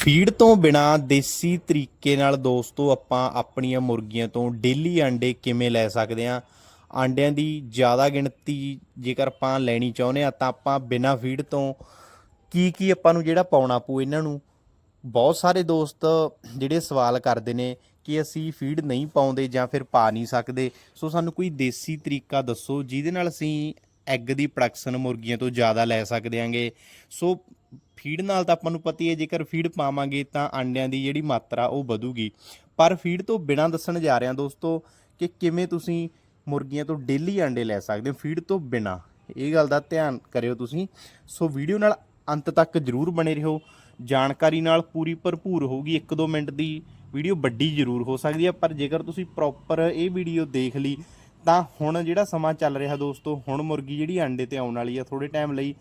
Feed ਤੋਂ ਬਿਨਾ ਦੇਸੀ ਤਰੀਕੇ ਨਾਲ ਦੋਸਤੋ ਆਪਾਂ ਆਪਣੀਆਂ ਮੁਰਗੀਆਂ ਤੋਂ ਡੇਲੀ ਆਂਡੇ ਕਿਵੇਂ ਲੈ ਸਕਦੇ ਹਾਂ? ਆਂਡਿਆਂ ਦੀ ਜ਼ਿਆਦਾ ਗਿਣਤੀ ਜੇਕਰ ਆਪਾਂ ਲੈਣੀ ਚਾਹੁੰਦੇ ਆ ਤਾਂ ਆਪਾਂ ਬਿਨਾ ਫੀਡ ਤੋਂ ਕੀ ਕੀ ਆਪਾਂ ਨੂੰ ਜਿਹੜਾ ਪਾਉਣਾ ਪਊ ਇਹਨਾਂ ਨੂੰ? ਬਹੁਤ ਸਾਰੇ ਦੋਸਤ ਜਿਹੜੇ ਸਵਾਲ ਕਰਦੇ ਨੇ ਕਿ ਅਸੀਂ ਫੀਡ ਨਹੀਂ ਪਾਉਂਦੇ ਜਾਂ ਫਿਰ ਪਾ ਨਹੀਂ ਸਕਦੇ। ਸੋ ਸਾਨੂੰ ਕੋਈ ਦੇਸੀ ਤਰੀਕਾ ਦੱਸੋ ਜਿਹਦੇ ਨਾਲ ਅਸੀਂ ਐਗ ਦੀ ਪ੍ਰੋਡਕਸ਼ਨ ਮੁਰਗੀਆਂ ਤੋਂ ਜ਼ਿਆਦਾ ਲੈ ਸਕਦੇ ਆਂਗੇ। ਸੋ ਫੀਡ ਨਾਲ ਤਾਂ ਆਪਾਂ ਨੂੰ ਪਤਾ ਹੀ ਹੈ, ਜੇਕਰ ਫੀਡ ਪਾਵਾਂਗੇ ਤਾਂ ਅੰਡਿਆਂ ਦੀ ਜਿਹੜੀ ਮਾਤਰਾ ਉਹ ਵਧੂਗੀ। ਪਰ ਫੀਡ ਤੋਂ ਬਿਨਾਂ ਦੱਸਣ ਜਾ ਰਿਹਾ ਦੋਸਤੋ ਕਿ ਕਿਵੇਂ ਤੁਸੀਂ ਮੁਰਗੀਆਂ ਤੋਂ ਡੇਲੀ ਅੰਡੇ ਲੈ ਸਕਦੇ ਹੋ ਫੀਡ ਤੋਂ ਬਿਨਾਂ। ਇਹ ਗੱਲ ਦਾ ਧਿਆਨ ਕਰਿਓ ਤੁਸੀਂ। ਸੋ ਵੀਡੀਓ ਨਾਲ ਅੰਤ ਤੱਕ ਜਰੂਰ ਬਣੇ ਰਹੋ। ਜਾਣਕਾਰੀ ਨਾਲ ਪੂਰੀ ਭਰਪੂਰ ਹੋਊਗੀ। 1-2 ਮਿੰਟ ਦੀ ਵੀਡੀਓ ਵੱਡੀ ਜ਼ਰੂਰ ਹੋ ਸਕਦੀ ਹੈ, ਪਰ ਜੇਕਰ ਤੁਸੀਂ ਪ੍ਰੋਪਰ ਇਹ ਵੀਡੀਓ ਦੇਖ ਲਈ ਤਾਂ ਹੁਣ ਜਿਹੜਾ ਸਮਾਂ ਚੱਲ ਰਿਹਾ ਦੋਸਤੋ, ਹੁਣ ਮੁਰਗੀ ਜਿਹੜੀ ਅੰਡੇ ਤੇ ਆਉਣ ਵਾਲੀ ਆ ਥੋੜੇ ਟਾਈਮ ਲਈ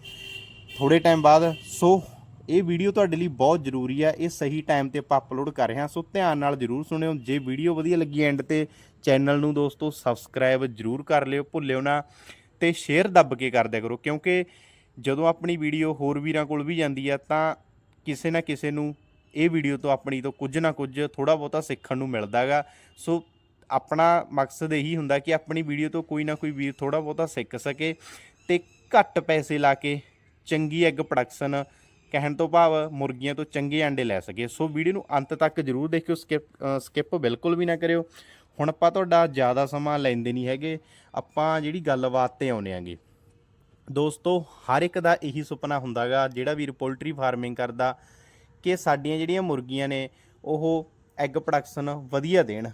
ਥੋੜੇ ਟਾਈਮ ਬਾਅਦ। ਸੋ ਇਹ ਵੀਡੀਓ ਤੁਹਾਡੇ ਲਈ ਬਹੁਤ ਜ਼ਰੂਰੀ ਆ, ਇਹ ਸਹੀ ਟਾਈਮ ਤੇ ਆਪਾਂ ਅਪਲੋਡ ਕਰ ਰਹੇ ਹਾਂ। ਸੋ ਧਿਆਨ ਨਾਲ ਜਰੂਰ ਸੁਣਿਓ। ਜੇ ਵੀਡੀਓ ਵਧੀਆ ਲੱਗੀ ਐਂਡ ਤੇ ਚੈਨਲ ਨੂੰ ਦੋਸਤੋ ਸਬਸਕ੍ਰਾਈਬ ਜਰੂਰ ਕਰ ਲਿਓ, ਭੁੱਲਿਓ ਨਾ ਤੇ ਸ਼ੇਅਰ ਦੱਬ ਕੇ ਕਰ ਦਿਆ ਕਰੋ। ਕਿਉਂਕਿ ਜਦੋਂ ਆਪਣੀ ਵੀਡੀਓ ਹੋਰ ਵੀਰਾਂ ਕੋਲ ਵੀ ਜਾਂਦੀ ਆ, ਤਾਂ ਕਿਸੇ ਨਾ ਕਿਸੇ ਨੂੰ ਇਹ ਵੀਡੀਓ ਤੋਂ ਆਪਣੀ ਤੋਂ ਕੁਝ ਨਾ ਕੁਝ ਥੋੜਾ ਬਹੁਤਾ ਸਿੱਖਣ ਨੂੰ ਮਿਲਦਾਗਾ ਸੋ ਆਪਣਾ ਮਕਸਦ ਇਹੀ ਹੁੰਦਾ ਕਿ ਆਪਣੀ ਵੀਡੀਓ ਤੋਂ ਕੋਈ ਨਾ ਕੋਈ ਵੀਰ ਥੋੜਾ ਬਹੁਤਾ ਸਿੱਖ ਸਕੇ ਤੇ ਘੱਟ ਪੈਸੇ ਲਾ ਕੇ ਚੰਗੀ ਐਗ ਪ੍ਰੋਡਕਸ਼ਨ ਕਹਿਣ ਤੋਂ ਭਾਵ ਮੁਰਗੀਆਂ ਤੋਂ ਚੰਗੇ ਅੰਡੇ ਲੈ ਸਕੇ। ਸੋ ਵੀਡੀਓ ਨੂੰ ਅੰਤ ਤੱਕ ਜਰੂਰ ਦੇਖਿਓ ਸਕਿਪ ਸਕਿਪ ਬਿਲਕੁਲ ਵੀ ਨਾ ਕਰਿਓ। ਹੁਣ ਆਪਾਂ ਤੁਹਾਡਾ ਜ਼ਿਆਦਾ ਸਮਾਂ ਲੈਂਦੇ ਨਹੀਂ ਹੈਗੇ। ਆਪਾਂ ਜਿਹੜੀ ਗੱਲਬਾਤ ਤੇ ਆਉਨੇ ਆਂਗੇ। ਦੋਸਤੋ, ਹਰ ਇੱਕ ਦਾ ਇਹੀ ਸੁਪਨਾ ਹੁੰਦਾਗਾ, ਜਿਹੜਾ ਵੀਰ ਪੋਲਟਰੀ ਫਾਰਮਿੰਗ ਕਰਦਾ, ਕਿ ਸਾਡੀਆਂ ਜਿਹੜੀਆਂ ਮੁਰਗੀਆਂ ਨੇ, ਉਹ ਐਗ ਪ੍ਰੋਡਕਸ਼ਨ ਵਧੀਆ ਦੇਣ।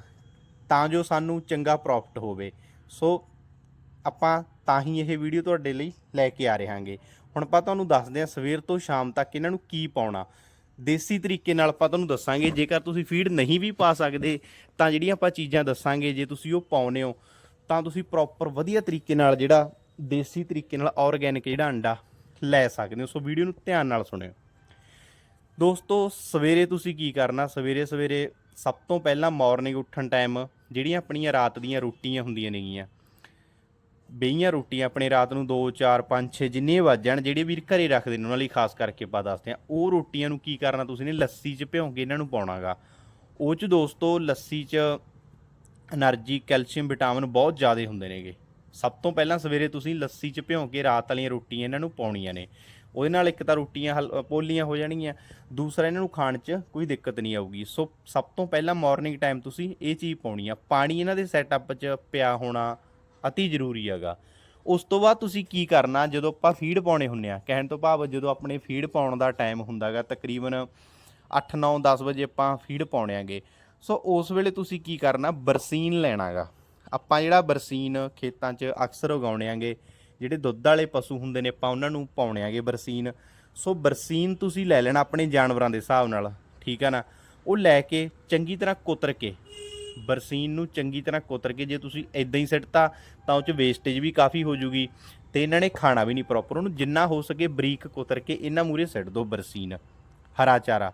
ਤਾਂ ਜੋ ਸਾਨੂੰ ਚੰਗਾ ਪ੍ਰੋਫਿਟ ਹੋਵੇ। ਸੋ, ਆਪਾਂ ਤਾਂ ਹੀ ਇਹ ਵੀਡੀਓ ਤੁਹਾਡੇ ਲਈ ਲੈ ਕੇ ਆ ਰਹੇ ਹਾਂਗੇ। ਹੁਣ ਆਪਾਂ ਤੁਹਾਨੂੰ ਦੱਸਦੇ ਹਾਂ ਸਵੇਰ ਤੋਂ ਸ਼ਾਮ ਤੱਕ ਇਹਨਾਂ ਨੂੰ ਕੀ ਪਾਉਣਾ। ਦੇਸੀ ਤਰੀਕੇ ਨਾਲ ਆਪਾਂ ਤੁਹਾਨੂੰ ਦੱਸਾਂਗੇ, ਜੇਕਰ ਤੁਸੀਂ ਫੀਡ ਨਹੀਂ ਵੀ ਪਾ ਸਕਦੇ, ਤਾਂ ਜਿਹੜੀਆਂ ਆਪਾਂ ਚੀਜ਼ਾਂ ਦੱਸਾਂਗੇ, ਜੇ ਤੁਸੀਂ ਉਹ ਪਾਉਨੇ ਹੋ, ਤਾਂ ਤੁਸੀਂ ਪ੍ਰੋਪਰ ਵਧੀਆ ਤਰੀਕੇ ਨਾਲ ਜਿਹੜਾ ਦੇਸੀ ਤਰੀਕੇ ਨਾਲ ਆਰਗੈਨਿਕ ਜਿਹੜਾ ਅੰਡਾ ਲੈ ਸਕਦੇ ਹੋ। ਸੋ ਵੀਡੀਓ ਨੂੰ ਧਿਆਨ ਨਾਲ ਸੁਣਿਓ। ਦੋਸਤੋ, ਸਵੇਰੇ ਤੁਸੀਂ ਕੀ ਕਰਨਾ? ਸਵੇਰੇ ਸਵੇਰੇ ਸਭ ਤੋਂ ਪਹਿਲਾਂ ਮਾਰਨਿੰਗ ਉੱਠਣ ਟਾਈਮ ਜਿਹੜੀਆਂ ਆਪਣੀਆਂ ਰਾਤ ਦੀਆਂ ਰੋਟੀਆਂ ਹੁੰਦੀਆਂ ਨੇਗੀਆਂ। ਬਈਆਂ ਰੋਟੀਆਂ ਆਪਣੇ ਰਾਤ ਨੂੰ 2 4 5 6 ਜਿੰਨੇ ਵੱਜ ਜਾਣ, ਜਿਹੜੇ ਵੀਰ ਘਰੇ ਰੱਖਦੇ ਨੇ, ਉਹਨਾਂ ਲਈ ਖਾਸ ਕਰਕੇ ਪਾ ਦੱਸਦੇ ਆ ਉਹ ਰੋਟੀਆਂ ਨੂੰ ਕੀ ਕਰਨਾ ਤੁਸੀਂ ਨੇ? ਲੱਸੀ 'ਚ ਭਿਉਂ ਕੇ ਇਹਨਾਂ ਨੂੰ ਪਾਉਣਾਗਾ। ਉਹ 'ਚ ਦੋਸਤੋ ਲੱਸੀ 'ਚ એનર્ਜੀ ਕੈਲਸ਼ੀਅਮ ਵਿਟਾਮਿਨ ਬਹੁਤ ਜ਼ਿਆਦਾ ਹੁੰਦੇ ਨੇਗੇ। ਸਭ ਤੋਂ ਪਹਿਲਾਂ ਸਵੇਰੇ ਤੁਸੀਂ ਲੱਸੀ 'ਚ ਭਿਉਂ ਕੇ ਰਾਤ ਵਾਲੀਆਂ ਰੋਟੀਆਂ ਇਹਨਾਂ ਨੂੰ ਪਾਉਣੀਆਂ ਨੇ। ਉਹਦੇ ਨਾਲ ਇੱਕ ਤਾਂ ਰੋਟੀਆਂ ਹਲ- ਪੋਲੀਆਂ ਹੋ ਜਾਣਗੀਆਂ। ਦੂਸਰਾ ਇਹਨਾਂ ਨੂੰ ਖਾਣ 'ਚ ਕੋਈ ਦਿੱਕਤ ਨਹੀਂ ਆਊਗੀ। ਸੋ ਸਭ ਤੋਂ ਪਹਿਲਾਂ ਮਾਰਨਿੰਗ ਟਾਈਮ ਤੁਸੀਂ ਇਹ ਚੀਜ਼ ਪਾਉਣੀ ਆ। ਪਾਣੀ ਇਹਨਾਂ ਦੇ ਸੈਟਅਪ 'ਚ ਪਿਆ ਹੋਣਾ ਅਤੀ ਜ਼ਰੂਰੀ ਹੈਗਾ। ਉਸ ਤੋਂ ਬਾਅਦ ਤੁਸੀਂ ਕੀ ਕਰਨਾ, ਜਦੋਂ ਆਪਾਂ ਫੀਡ ਪਾਉਣੇ ਹੁੰਨੇ ਆ, ਕਹਿਣ ਤੋਂ ਭਾਵ ਜਦੋਂ ਆਪਣੇ ਫੀਡ ਪਾਉਣ ਦਾ ਟਾਈਮ ਹੁੰਦਾਗਾ ਤਕਰੀਬਨ 8 9 10 ਵਜੇ ਆਪਾਂ ਫੀਡ ਪਾਉਣੇ ਆਂਗੇ ਸੋ ਉਸ ਵੇਲੇ ਤੁਸੀਂ ਕੀ ਕਰਨਾ, ਬਰਸੀਨ ਲੈਣਾਗਾ ਆਪਾਂ ਜਿਹੜਾ ਬਰਸੀਨ ਖੇਤਾਂ 'ਚ ਅਕਸਰ ਉਗਾਉਣੇ ਆਂਗੇ ਜਿਹੜੇ ਦੁੱਧ ਵਾਲੇ ਪਸ਼ੂ ਹੁੰਦੇ ਨੇ, ਆਪਾਂ ਉਹਨਾਂ ਨੂੰ ਪਾਉਣੇ ਆਂਗੇ ਬਰਸੀਨ। ਸੋ ਬਰਸੀਨ ਤੁਸੀਂ ਲੈ ਲੈਣਾ ਆਪਣੇ ਜਾਨਵਰਾਂ ਦੇ ਹਿਸਾਬ ਨਾਲ, ਠੀਕ ਆ ਨਾ? ਉਹ ਲੈ ਕੇ ਚੰਗੀ ਤਰ੍ਹਾਂ ਕੁਤਰ ਕੇ, ਬਰਸੀਨ ਨੂੰ ਚੰਗੀ ਤਰ੍ਹਾਂ ਕੁਤਰ ਕੇ, ਜੇ ਤੁਸੀਂ ਇਦਾਂ ਹੀ ਸਿੱਟਤਾ, ਤਾਂ ਉਹ ਚ ਵੇਸਟੇਜ ਵੀ ਕਾਫੀ ਹੋ ਜੂਗੀ ਤੇ ਇਹਨਾਂ ਨੇ ਖਾਣਾ ਵੀ ਨਹੀਂ ਪ੍ਰੋਪਰ ਉਹਨੂੰ ਜਿੰਨਾ ਹੋ ਸਕੇ ਬਰੀਕ ਕੁਤਰ ਕੇ, ਇਹਨਾਂ ਮੂਰੇ ਸਿੱਟ ਦਿਓ ਬਰਸੀਨ, ਹਰਾ ਚਾਰਾ।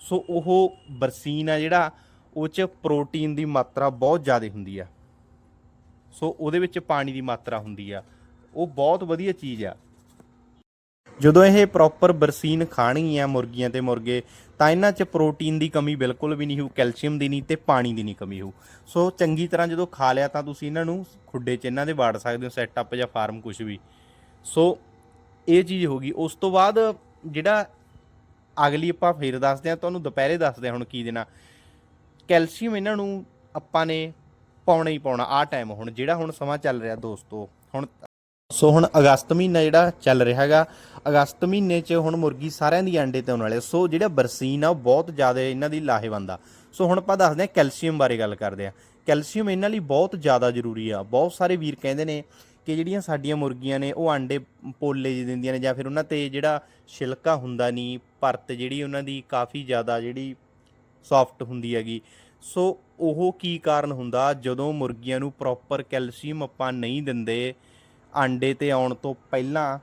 ਸੋ ਉਹ ਬਰਸੀਨ ਆ ਜਿਹੜਾ, ਉਹ ਚ ਪ੍ਰੋਟੀਨ ਦੀ ਮਾਤਰਾ ਬਹੁਤ ਜ਼ਿਆਦਾ ਹੁੰਦੀ ਆ। ਸੋ ਉਹਦੇ ਵਿੱਚ ਪਾਣੀ ਦੀ ਮਾਤਰਾ ਹੁੰਦੀ ਆ। ਉਹ ਬਹੁਤ ਵਧੀਆ ਚੀਜ਼ ਆ। ਜਦੋਂ ਇਹ ਪ੍ਰੋਪਰ ਬਰਸੀਨ ਖਾਣਗੀਆਂ ਮੁਰਗੀਆਂ ਤੇ ਮੁਰਗੇ, ਤਾਂ ਇਹਨਾਂ 'ਚ ਪ੍ਰੋਟੀਨ ਦੀ ਕਮੀ ਬਿਲਕੁਲ ਵੀ ਨਹੀਂ ਹੋਊ, ਕੈਲਸ਼ੀਅਮ ਦੀ ਨਹੀਂ ਤੇ ਪਾਣੀ ਦੀ ਨਹੀਂ ਕਮੀ ਹੋਊ। ਸੋ ਚੰਗੀ ਤਰ੍ਹਾਂ ਜਦੋਂ ਖਾ ਲਿਆ ਤਾਂ ਤੁਸੀਂ ਇਹਨਾਂ ਨੂੰ ਖੁੱਡੇ 'ਚ ਇਹਨਾਂ ਦੇ ਵਾੜ ਸਕਦੇ ਹੋ ਸੈਟਅਪ ਜਾਂ ਫਾਰਮ ਕੁਝ ਵੀ। ਸੋ ਇਹ ਚੀਜ਼ ਹੋ ਗਈ। ਉਸ ਤੋਂ ਬਾਅਦ ਜਿਹੜਾ ਅਗਲੀ ਆਪਾਂ ਫੇਰ ਦੱਸਦੇ ਹਾਂ, ਤੁਹਾਨੂੰ ਦੁਪਹਿਰੇ ਦੱਸਦੇ ਹਾਂ ਹੁਣ ਕੀ ਦੇਣਾ। ਕੈਲਸ਼ੀਅਮ ਇਹਨਾਂ ਨੂੰ ਆਪਾਂ ਨੇ ਪਾਉਣਾ ਹੀ ਪਾਉਣਾ, ਆਹ ਟਾਈਮ ਹੁਣ, ਜਿਹੜਾ ਹੁਣ ਸਮਾਂ ਚੱਲ ਰਿਹਾ ਦੋਸਤੋ। ਹੁਣ ਸੋ ਹੁਣ ਅਗਸਤ ਮਹੀਨਾ ਜਿਹੜਾ ਚੱਲ ਰਿਹਾ ਹੈਗਾ, ਅਗਸਤ ਮਹੀਨੇ 'ਚ ਹੁਣ ਮੁਰਗੀ ਸਾਰਿਆਂ ਦੀ ਅੰਡੇ ਤੇ ਆਉਣ ਵਾਲੇ ਸੋ ਜਿਹੜਾ ਬਰਸੀਨ ਆ, ਉਹ ਬਹੁਤ ਜ਼ਿਆਦਾ ਇਹਨਾਂ ਦੀ ਲਾਹੇਵੰਦ ਆ। ਸੋ ਹੁਣ ਆਪਾਂ ਦੱਸਦੇ ਹਾਂ ਕੈਲਸ਼ੀਅਮ ਬਾਰੇ ਗੱਲ ਕਰਦੇ ਆ ਕੈਲਸ਼ੀਅਮ ਇਹਨਾਂ ਲਈ ਬਹੁਤ ਜ਼ਿਆਦਾ ਜ਼ਰੂਰੀ ਆ। ਬਹੁਤ ਸਾਰੇ ਵੀਰ ਕਹਿੰਦੇ ਨੇ ਕਿ ਜਿਹੜੀਆਂ ਸਾਡੀਆਂ ਮੁਰਗੀਆਂ ਨੇ, ਉਹ ਅੰਡੇ ਪੋਲੇ ਜਿਹੇ ਦਿੰਦੀਆਂ ਨੇ ਜਾਂ ਫਿਰ ਉਹਨਾਂ ਤੇ ਜਿਹੜਾ ਛਿਲਕਾ ਹੁੰਦਾ ਨਹੀਂ ਪਰਤ ਜਿਹੜੀ ਉਹਨਾਂ ਦੀ ਕਾਫੀ ਜ਼ਿਆਦਾ ਜਿਹੜੀ ਸੌਫਟ ਹੁੰਦੀ ਹੈਗੀ। ਸੋ ਉਹ ਕੀ ਕਾਰਨ ਹੁੰਦਾ? ਜਦੋਂ ਮੁਰਗੀਆਂ ਨੂੰ ਪ੍ਰੋਪਰ ਕੈਲਸ਼ੀਅਮ ਆਪਾਂ ਨਹੀਂ ਦਿੰਦੇ ਆਂਡੇ ਤੇ ਆਉਣ ਤੋਂ ਪਹਿਲਾਂ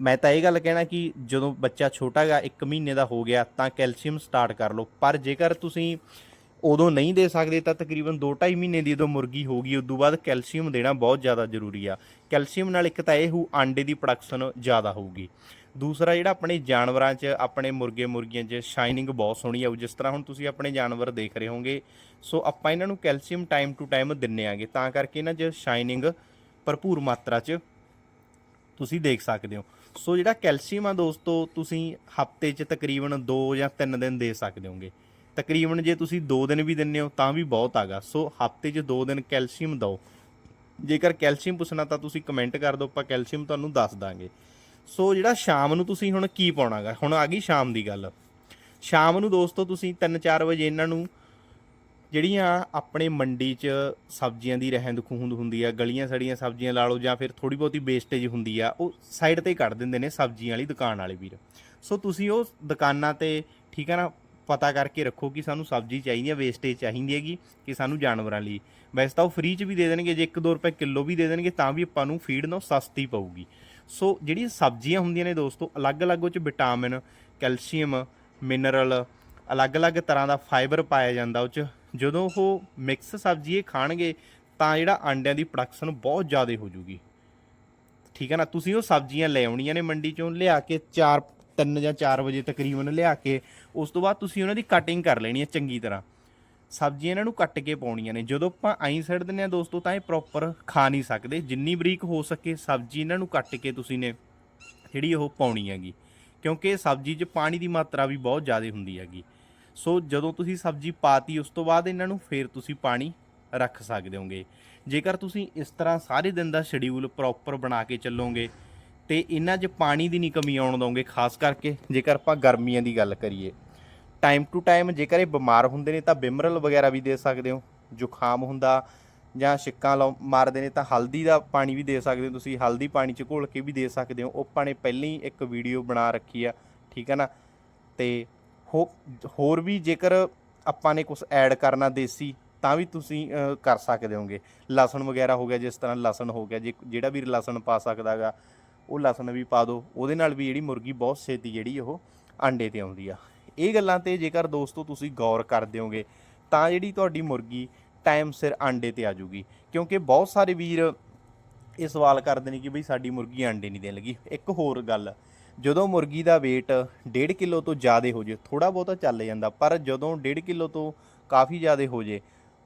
ਮੈਂ ਤਾਂ ਇਹ ਗੱਲ ਕਹਿਣਾ ਕਿ ਜਦੋਂ ਬੱਚਾ ਛੋਟਾ ਹੈਗਾ 1 ਮਹੀਨੇ ਦਾ ਹੋ ਗਿਆ, ਤਾਂ ਕੈਲਸ਼ੀਅਮ ਸਟਾਰਟ ਕਰ ਲਓ। ਪਰ ਜੇਕਰ ਤੁਸੀਂ ਉਦੋਂ ਨਹੀਂ ਦੇ ਸਕਦੇ, ਤਾਂ ਤਕਰੀਬਨ 2.5 ਮਹੀਨੇ ਦੀ ਜਦੋਂ ਮੁਰਗੀ ਹੋਗੀ ਤੋਂ ਬਾਅਦ ਕੈਲਸ਼ੀਅਮ ਦੇਣਾ ਬਹੁਤ ਜ਼ਿਆਦਾ ਜ਼ਰੂਰੀ ਆ। ਕੈਲਸ਼ੀਅਮ ਨਾਲ ਇੱਕ ਤਾਂ ਇਹ ਹੋ ਆਂਡੇ ਦੀ ਪ੍ਰੋਡਕਸ਼ਨ ਜ਼ਿਆਦਾ ਹੋਊਗੀ। ਦੂਸਰਾ ਜਿਹੜਾ ਆਪਣੇ ਜਾਨਵਰਾਂ 'ਚ, ਆਪਣੇ ਮੁਰਗੇ ਮੁਰਗੀਆਂ 'ਚ ਸ਼ਾਈਨਿੰਗ ਬਹੁਤ ਸੋਹਣੀ ਆਊ, ਜਿਸ ਤਰ੍ਹਾਂ ਹੁਣ ਤੁਸੀਂ ਆਪਣੇ ਜਾਨਵਰ ਦੇਖ ਰਹੇ ਹੋਗੇ। ਸੋ ਆਪਾਂ ਇਹਨਾਂ ਨੂੰ ਕੈਲਸ਼ੀਅਮ ਟਾਈਮ ਟੂ ਟਾਈਮ ਦਿੰਨੇ ਆਗੇ, ਤਾਂ ਕਰਕੇ ਇਹਨਾਂ 'ਚ ਸ਼ਾਈਨਿੰਗ ਭਰਪੂਰ ਮਾਤਰਾ 'ਚ ਤੁਸੀਂ ਦੇਖ ਸਕਦੇ ਹੋ। ਸੋ ਜਿਹੜਾ ਕੈਲਸ਼ੀਅਮ ਆ ਦੋਸਤੋ, ਤੁਸੀਂ ਹਫ਼ਤੇ 'ਚ ਤਕਰੀਬਨ 2 ਜਾਂ 3 ਦਿਨ ਦੇ ਸਕਦੇ ਹੋਗੇ। ਤਕਰੀਬਨ ਜੇ ਤੁਸੀਂ 2 ਦਿਨ ਵੀ ਦਿੰਨੇ ਹੋ, ਤਾਂ ਵੀ ਬਹੁਤ ਆਗਾ ਸੋ ਹਫ਼ਤੇ 'ਚ 2 ਦਿਨ ਕੈਲਸ਼ੀਅਮ ਦਿਓ। ਜੇਕਰ ਕੈਲਸ਼ੀਅਮ ਪੁੱਛਣਾ ਤਾਂ ਤੁਸੀਂ ਕਮੈਂਟ ਕਰ ਦਿਓ, ਆਪਾਂ ਕੈਲਸ਼ੀਅਮ ਤੁਹਾਨੂੰ ਦੱਸ ਦਾਂਗੇ। ਸੋ ਜਿਹੜਾ ਸ਼ਾਮ ਨੂੰ ਤੁਸੀਂ ਹੁਣ ਕੀ ਪਾਉਣਾਗਾ ਹੁਣ ਆ ਗਈ ਸ਼ਾਮ ਦੀ ਗੱਲ। ਸ਼ਾਮ ਨੂੰ ਦੋਸਤੋ, ਤੁਸੀਂ 3-4 ਵਜੇ ਇਹਨਾਂ ਨੂੰ ਜਿਹੜੀਆਂ ਆਪਣੇ ਮੰਡੀ 'ਚ ਸਬਜ਼ੀਆਂ ਦੀ ਰਹਿੰਦ ਖੂੰਹਦ ਹੁੰਦੀ ਆ, ਗਲੀਆਂ ਸੜੀਆਂ ਸਬਜ਼ੀਆਂ ਲਾ ਲਓ ਜਾਂ ਫਿਰ ਥੋੜੀ ਬਹੁਤੀ ਵੇਸਟੇਜ ਹੁੰਦੀ ਆ, ਉਹ ਸਾਈਡ ਤੇ ਕੱਢ ਦਿੰਦੇ ਨੇ ਸਬਜ਼ੀਆਂ ਵਾਲੀ ਦੁਕਾਨ ਵਾਲੇ ਵੀਰ। ਸੋ ਤੁਸੀਂ ਉਹ ਦੁਕਾਨਾਂ ਤੇ ਠੀਕ ਹੈ ਨਾ, ਪਤਾ ਕਰਕੇ ਰੱਖੋ ਕਿ ਸਾਨੂੰ ਸਬਜ਼ੀ ਚਾਹੀਦੀ ਹੈ ਵੇਸਟੇਜ ਚਾਹੀਦੀ ਹੈਗੀ ਕਿ ਸਾਨੂੰ ਜਾਨਵਰਾਂ ਲਈ। ਵੈਸੇ ਤਾਂ ਉਹ ਫ੍ਰੀ 'ਚ ਵੀ ਦੇ ਦੇਣਗੇ, ਜੇ 1-2 ਰੁਪਏ ਕਿਲੋ ਵੀ ਦੇ ਦੇਣਗੇ ਤਾਂ ਵੀ ਆਪਾਂ ਨੂੰ ਫੀਡ ਨਾ ਸਸਤੀ ਪਊਗੀ। ਸੋ ਜਿਹੜੀਆਂ ਸਬਜ਼ੀਆਂ ਹੁੰਦੀਆਂ ਨੇ ਦੋਸਤੋ, ਅਲੱਗ-ਅਲੱਗ ਉਹ 'ਚ ਵਿਟਾਮਿਨ ਕੈਲਸ਼ੀਅਮ ਮਿਨਰਲ ਅਲੱਗ-ਅਲੱਗ ਤਰ੍ਹਾਂ ਦਾ ਫਾਈਬਰ ਪਾਇਆ ਜਾਂਦਾ ਉਹ 'ਚ। ਜਦੋਂ ਉਹ ਮਿਕਸ ਸਬਜ਼ੀ ਇਹ ਖਾਣਗੇ, ਤਾਂ ਜਿਹੜਾ ਆਂਡਿਆਂ ਦੀ ਪ੍ਰੋਡਕਸ਼ਨ ਬਹੁਤ ਜ਼ਿਆਦਾ ਹੋ ਜੂਗੀ ਠੀਕ ਹੈ ਨਾ? ਤੁਸੀਂ ਉਹ ਸਬਜ਼ੀਆਂ ਲੈ ਆਉਣੀਆਂ ਨੇ ਮੰਡੀ ਚੋਂ, ਲਿਆ ਕੇ 4 3 ਜਾਂ 4 ਵਜੇ ਤਕਰੀਬਨ ਲਿਆ ਕੇ, ਉਸ ਤੋਂ ਬਾਅਦ ਤੁਸੀਂ ਉਹਨਾਂ ਦੀ ਕਟਿੰਗ ਕਰ ਲੈਣੀ ਹੈ ਚੰਗੀ ਤਰ੍ਹਾਂ। ਸਬਜ਼ੀਆਂ ਇਹਨਾਂ ਨੂੰ ਕੱਟ ਕੇ ਪਾਉਣੀਆਂ ਨੇ। ਜਦੋਂ ਆਪਾਂ ਆਈ ਸੜ ਦਿੰਦੇ ਆ ਦੋਸਤੋ, ਤਾਂ ਇਹ ਪ੍ਰੋਪਰ ਖਾ ਨਹੀਂ ਸਕਦੇ। ਜਿੰਨੀ ਬਰੀਕ ਹੋ ਸਕੇ ਸਬਜ਼ੀ ਇਹਨਾਂ ਨੂੰ ਕੱਟ ਕੇ ਤੁਸੀਂ ਨੇ ਜਿਹੜੀ ਉਹ ਪਾਉਣੀ ਹੈਗੀ। ਕਿਉਂਕਿ ਸਬਜ਼ੀ 'ਚ ਪਾਣੀ ਦੀ ਮਾਤਰਾ ਵੀ ਬਹੁਤ ਜ਼ਿਆਦਾ ਹੁੰਦੀ ਹੈਗੀ। ਸੋ ਜਦੋਂ ਤੁਸੀਂ ਸਬਜ਼ੀ ਪਾਤੀ, ਉਸ ਤੋਂ ਬਾਅਦ ਇਹਨਾਂ ਨੂੰ ਫੇਰ ਤੁਸੀਂ ਪਾਣੀ ਰੱਖ ਸਕਦੇ ਹੋਗੇ। ਜੇਕਰ ਤੁਸੀਂ ਇਸ ਤਰ੍ਹਾਂ ਸਾਰੇ ਦਿਨ ਦਾ ਸ਼ਡਿਊਲ ਪ੍ਰੋਪਰ ਬਣਾ ਕੇ ਚੱਲੋਗੇ, ਤੇ ਇਹਨਾਂ 'ਚ ਪਾਣੀ ਦੀ ਨਹੀਂ ਕਮੀ ਆਉਣ ਦੋਗੇ, ਖਾਸ ਕਰਕੇ ਜੇਕਰ ਆਪਾਂ ਗਰਮੀਆਂ ਦੀ ਗੱਲ ਕਰੀਏ। ਟਾਈਮ ਟੂ ਟਾਈਮ ਜੇਕਰ ਇਹ ਬਿਮਾਰ ਹੁੰਦੇ ਨੇ ਤਾਂ ਬਿਮਰਲ ਵਗੈਰਾ ਵੀ ਦੇ ਸਕਦੇ ਹੋ, ਜ਼ੁਕਾਮ ਹੁੰਦਾ ਜਾਂ ਛਿੱਕਾਂ ਲਾਉ, ਮਾਰਦੇ ਨੇ ਤਾਂ ਹਲਦੀ ਦਾ ਪਾਣੀ ਵੀ ਦੇ ਸਕਦੇ ਹੋ ਤੁਸੀਂ, ਹਲਦੀ ਪਾਣੀ ਚ ਘੋਲ ਕੇ ਵੀ ਦੇ ਸਕਦੇ ਹੋ। ਉਹ ਆਪਾਂ ਨੇ ਪਹਿਲਾਂ ਹੀ ਇੱਕ ਵੀਡੀਓ ਬਣਾ ਰੱਖੀ ਆ, ਠੀਕ ਹੈ ਨਾ? ਤੇ ਹੋ, ਹੋਰ ਵੀ ਜੇਕਰ ਆਪਾਂ ਨੇ ਕੁਝ ਐਡ ਕਰਨਾ ਦੇਸੀ, ਤਾਂ ਵੀ ਤੁਸੀਂ ਕਰ ਸਕਦੇ ਹੋਗੇ। ਲਸਣ ਵਗੈਰਾ ਹੋ ਗਿਆ, ਜਿਸ ਤਰ੍ਹਾਂ ਲਸਣ ਹੋ ਗਿਆ, ਜੇ ਜਿਹੜਾ ਵੀ ਲਸਣ ਪਾ ਸਕਦਾਗਾ ਉਹ ਲਸਣ ਵੀ ਪਾ ਦਿਓ ਉਹਦੇ ਨਾਲ ਵੀ ਜਿਹੜੀ ਮੁਰਗੀ ਬਹੁਤ ਛੇਤੀ ਜਿਹੜੀ ਉਹ ਆਂਡੇ ਤੇ ਆਉਂਦੀ ਆ। ਇਹ ਗੱਲਾਂ ਤੇ ਜੇਕਰ ਦੋਸਤੋ ਤੁਸੀਂ ਗੌਰ ਕਰਦੇ ਹੋਗੇ, ਤਾਂ ਜਿਹੜੀ ਤੁਹਾਡੀ ਮੁਰਗੀ ਟਾਈਮ ਸਿਰ ਆਂਡੇ ਤੇ ਆ ਜਾਊਗੀ ਕਿਉਂਕਿ ਬਹੁਤ ਸਾਰੇ ਵੀਰ ਇਹ ਸਵਾਲ ਕਰਦੇ ਨੇ ਕਿ ਬਈ ਸਾਡੀ ਮੁਰਗੀ ਆਂਡੇ ਨਹੀਂ ਦੇਣ ਲੱਗੀ। ਇੱਕ ਹੋਰ ਗੱਲ ਜਦੋਂ ਮੁਰਗੀ ਦਾ weight 1.5 ਕਿਲੋ ਤੋਂ ਜ਼ਿਆਦਾ ਹੋ ਜੇ ਥੋੜਾ ਬਹੁਤਾ ਚੱਲ ਜਾਂਦਾ, ਪਰ ਜਦੋਂ 1.5 ਕਿਲੋ ਤੋਂ ਕਾਫੀ ਜ਼ਿਆਦਾ ਹੋ ਜੇ,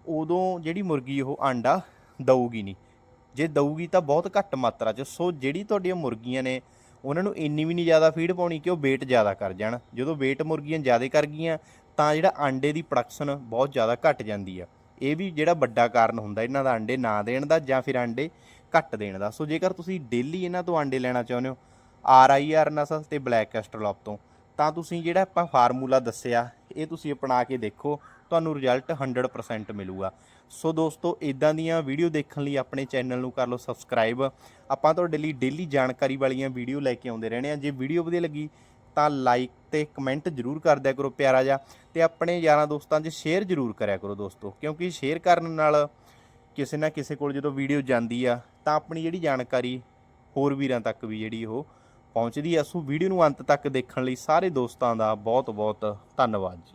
ਉਦੋਂ ਜਿਹੜੀ ਮੁਰਗੀ ਉਹ ਆਂਡਾ ਦਊਗੀ ਨਹੀਂ। ਜੇ ਦਊਗੀ ਤਾਂ ਬਹੁਤ ਘੱਟ ਮਾਤਰਾ 'ਚ, ਸੋ ਜਿਹੜੀ ਤੁਹਾਡੀਆਂ ਮੁਰਗੀਆਂ ਨੇ, ਉਹਨਾਂ ਨੂੰ ਇੰਨੀ ਵੀ ਨਹੀਂ ਜ਼ਿਆਦਾ ਫੀਡ ਪਾਉਣੀ ਕਿ ਉਹ weight ਜ਼ਿਆਦਾ ਕਰ ਜਾਣ। ਜਦੋਂ weight ਮੁਰਗੀਆਂ ਜ਼ਿਆਦਾ ਕਰ ਗਈਆਂ, ਤਾਂ ਜਿਹੜਾ ਆਂਡੇ ਦੀ ਪ੍ਰੋਡਕਸ਼ਨ ਬਹੁਤ ਜ਼ਿਆਦਾ ਘਟ ਜਾਂਦੀ ਆ। ਇਹ ਵੀ ਜਿਹੜਾ ਵੱਡਾ ਕਾਰਨ ਹੁੰਦਾ ਇਹਨਾਂ ਦਾ ਆਂਡੇ ਨਾ ਦੇਣ ਦਾ ਜਾਂ ਫਿਰ ਆਂਡੇ ਘੱਟ ਦੇਣ ਦਾ। ਸੋ ਜੇਕਰ ਤੁਸੀਂ ਡੇਲੀ ਇਹਨਾਂ ਤੋਂ ਆਂਡੇ ਲੈਣਾ ਚਾਹੁੰਦੇ ਹੋ ਆਰ ਆਈ ਆਰ ਨਸਲ ਤੇ ਬਲੈਕ ਕੈਸਟਰਲੌਪ ਤੋਂ। ਤਾਂ ਤੁਸੀਂ ਜਿਹੜਾ ਆਪਾਂ ਫਾਰਮੂਲਾ ਦੱਸਿਆ, ਇਹ ਤੁਸੀਂ ਅਪਣਾ ਕੇ ਦੇਖੋ, ਤੁਹਾਨੂੰ ਰਿਜ਼ਲਟ 100% ਮਿਲੂਗਾ। ਸੋ ਦੋਸਤੋ ਇਦਾਂ ਦੀਆਂ ਵੀਡੀਓ ਦੇਖਣ ਲਈ ਆਪਣੇ ਚੈਨਲ ਨੂੰ ਕਰ ਲਓ ਸਬਸਕ੍ਰਾਈਬ ਆਪਾਂ ਤੁਹਾਡੇ ਲਈ ਡੇਲੀ ਜਾਣਕਾਰੀ ਵਾਲੀਆਂ ਵੀਡੀਓ ਲੈ ਕੇ ਆਉਂਦੇ ਰਹਿਣੇ ਆ ਜੇ ਵੀਡੀਓ ਵਧੀਆ ਲੱਗੀ, ਤਾਂ ਲਾਈਕ ਤੇ ਕਮੈਂਟ ਜਰੂਰ ਕਰ ਦਿਆ ਕਰੋ ਪਿਆਰਾ ਜਿਹਾ। ਤੇ ਆਪਣੇ ਯਾਰਾਂ ਦੋਸਤਾਂ 'ਚ ਸ਼ੇਅਰ ਜਰੂਰ ਕਰਿਆ ਕਰੋ ਦੋਸਤੋ, ਕਿਉਂਕਿ ਸ਼ੇਅਰ ਕਰਨ ਨਾਲ ਕਿਸੇ ਨਾ ਕਿਸੇ ਕੋਲ ਜਦੋਂ ਵੀਡੀਓ ਜਾਂਦੀ ਆ, ਤਾਂ ਆਪਣੀ ਜਿਹੜੀ ਜਾਣਕਾਰੀ ਹੋਰ ਵੀਰਾਂ ਤੱਕ ਵੀ ਜਿਹੜੀ ਉਹ ਪਹੁੰਚਦੀ ਆ ਸੋ ਵੀਡੀਓ ਨੂੰ ਅੰਤ ਤੱਕ ਦੇਖਣ ਲਈ ਸਾਰੇ ਦੋਸਤਾਂ ਦਾ ਬਹੁਤ ਬਹੁਤ ਧੰਨਵਾਦ ਜੀ।